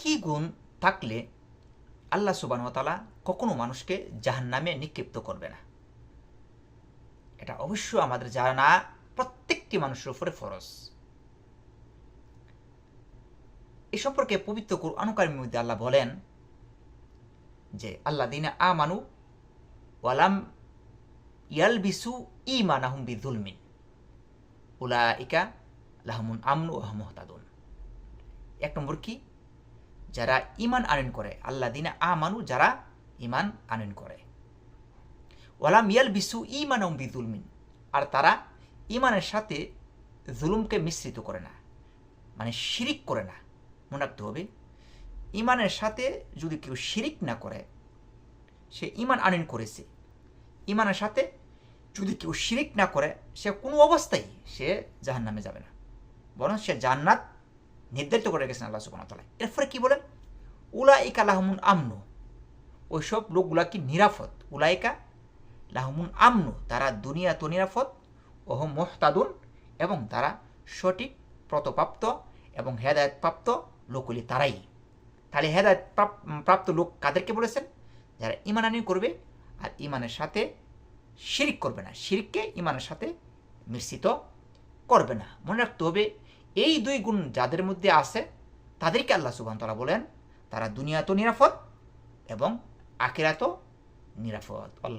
কি গুণ থাকলে আল্লাহ সুবাহতালা কখনো মানুষকে জাহান্নামে নিক্ষিপ্ত করবে না? এটা অবশ্য আমাদের জানা প্রত্যেকটি মানুষের উপরে ফরজ। এ সম্পর্কে পবিত্র অনুকারীর মধ্যে আল্লাহ বলেন যে আল্লাহ দিনে আ মানু ওয়ালাম ইয়াল বিসু ই মানাহুম বিদুলমিন উলা ইকা লাহমুন আমনু ও মোহতাদুন। এক নম্বর কি? যারা ইমান আনয়ন করে আল্লাহ দিনে আ মানু যারা ইমান আনয়ন করে। ওয়ালাম মিয়াল বিসু ইমান বিদুলমিন আর তারা ইমানের সাথে জুলুমকে মিশ্রিত করে না মানে শিরিক করে না। মনে রাখতে হবে ইমানের সাথে যদি কেউ শিরিক না করে, সে ইমান আনয়ন করেছে। ইমানের সাথে যদি কেউ শিরিক না করে, সে কোনো অবস্থায় সে জাহান নামে যাবে না। বরং সে জান্নাত নির্ধারিত করে রেখেছেন আল্লাহ সুবাহ তালা এরপরে কী বলেন? উলাইকা লাহমুন আমনু। ওইসব লোকগুলা কি নিরাপদ? উলাইকা লাহমুন আমনু। তারা দুনিয়া তো নিরাপদ, ওহ মোহতাদুন, এবং তারা সঠিক প্রতপ্রাপ্ত এবং হেদায়তপ্রাপ্ত লোকগুলি তারাই। তাহলে হেদায়ত প্রাপ্ত লোক কাদেরকে বলেছেন? যারা ইমানানি করবে আর ইমানের সাথে শিরিক করবে না। শিরিককে ইমানের সাথে মিশ্রিত করবে না। মনে রাখতে হবে এই দুই গুণ যাদের মধ্যে আছে, তাদেরকে আল্লাহ সুবান তালা বলেন, তারা দুনিয়া তো নিরাপদ এবং আখেরা তো নিরাপদ। আল্লাহ